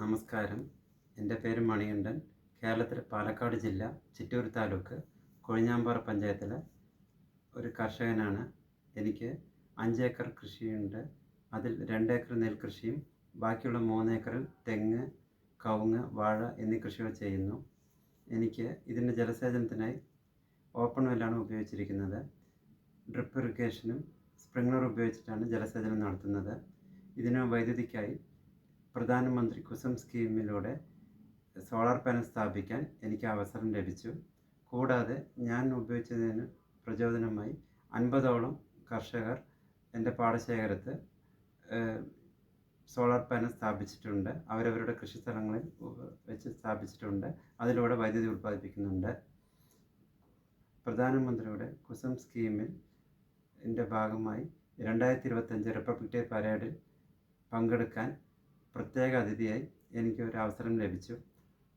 നമസ്കാരം. എന്റെ പേര് മണികണ്ഠൻ. കേരളത്തിലെ പാലക്കാട് ജില്ല ചിറ്റൂർ താലൂക്ക് കൊഴിഞ്ഞാമ്പാറ പഞ്ചായത്തിലെ ഒരു കർഷകനാണ്. എനിക്ക് അഞ്ച് ഏക്കർ കൃഷിയുണ്ട്. അതിൽ രണ്ട് ഏക്കർ നെൽകൃഷിയും ബാക്കിയുള്ള മൂന്ന് ഏക്കറിൽ തെങ്ങ് കവുങ്ങ് വാഴ എന്നീ കൃഷികൾ ചെയ്യുന്നു. എനിക്ക് ഇതിന്റെ ജലസേചനത്തിനായി ഓപ്പൺ വെല്ലാണ് ഉപയോഗിച്ചിരിക്കുന്നത്. ഡ്രിപ്പ് ഇറിഗേഷനും സ്പ്രിംഗ്ലർ ഉപയോഗിച്ചിട്ടാണ് ജലസേചനം നടത്തുന്നത്. ഇതിന് വൈദ്യുതിക്കായി പ്രധാനമന്ത്രി കുസും സ്കീമിലൂടെ സോളാർ പാനൽ സ്ഥാപിക്കാൻ എനിക്ക് അവസരം ലഭിച്ചു. കൂടാതെ ഞാൻ ഉപയോഗിച്ചതിന് പ്രചോദനമായി അൻപതോളം കർഷകർ എന്റെ പാടശേഖരത്ത് സോളാർ പാനൽ സ്ഥാപിച്ചിട്ടുണ്ട്. അവരവരുടെ കൃഷി സ്ഥലങ്ങളിൽ വെച്ച് സ്ഥാപിച്ചിട്ടുണ്ട്. അതിലൂടെ വൈദ്യുതി ഉൽപ്പാദിപ്പിക്കുന്നുണ്ട്. പ്രധാനമന്ത്രിയുടെ കുസും സ്കീമിൽ എന്റെ ഭാഗമായി രണ്ടായിരത്തി ഇരുപത്തഞ്ച് റിപ്പബ്ലിക് ഡേ പരേഡിൽ പങ്കെടുക്കാൻ പ്രത്യേക അതിഥിയായി എനിക്ക് ഒരു അവസരം ലഭിച്ചു.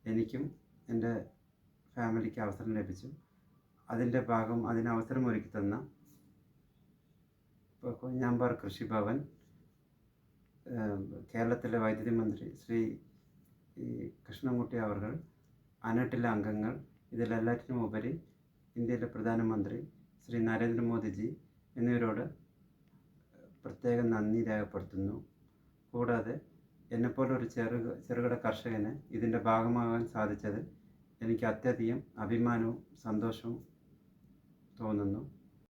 എനിക്കും എന്റെ ഫാമിലിക്ക് അവസരം ലഭിച്ചു. അതിന്റെ ഭാഗം അതിന് അവസരം ഒരുക്കി തന്ന കുഞ്ഞാമ്പാർ കൃഷിഭവൻ കേരളത്തിലെ വൈദ്യുതി മന്ത്രി ശ്രീ കൃഷ്ണൻകുട്ടി അവർ അനട്ടിലെ അംഗങ്ങൾ ഇതിലെല്ലാറ്റിനും ഉപരി ഇന്ത്യയിലെ പ്രധാനമന്ത്രി ശ്രീ നരേന്ദ്രമോദിജി എന്നിവരോട് പ്രത്യേകം നന്ദി രേഖപ്പെടുത്തുന്നു. കൂടാതെ എന്നെപ്പോലെ ഒരു ചെറു ചെറുകിട കർഷകന് ഇതിന്റെ ഭാഗമാകാൻ സാധിച്ചത് എനിക്ക് അത്യധികം അഭിമാനവും സന്തോഷവും തോന്നുന്നു.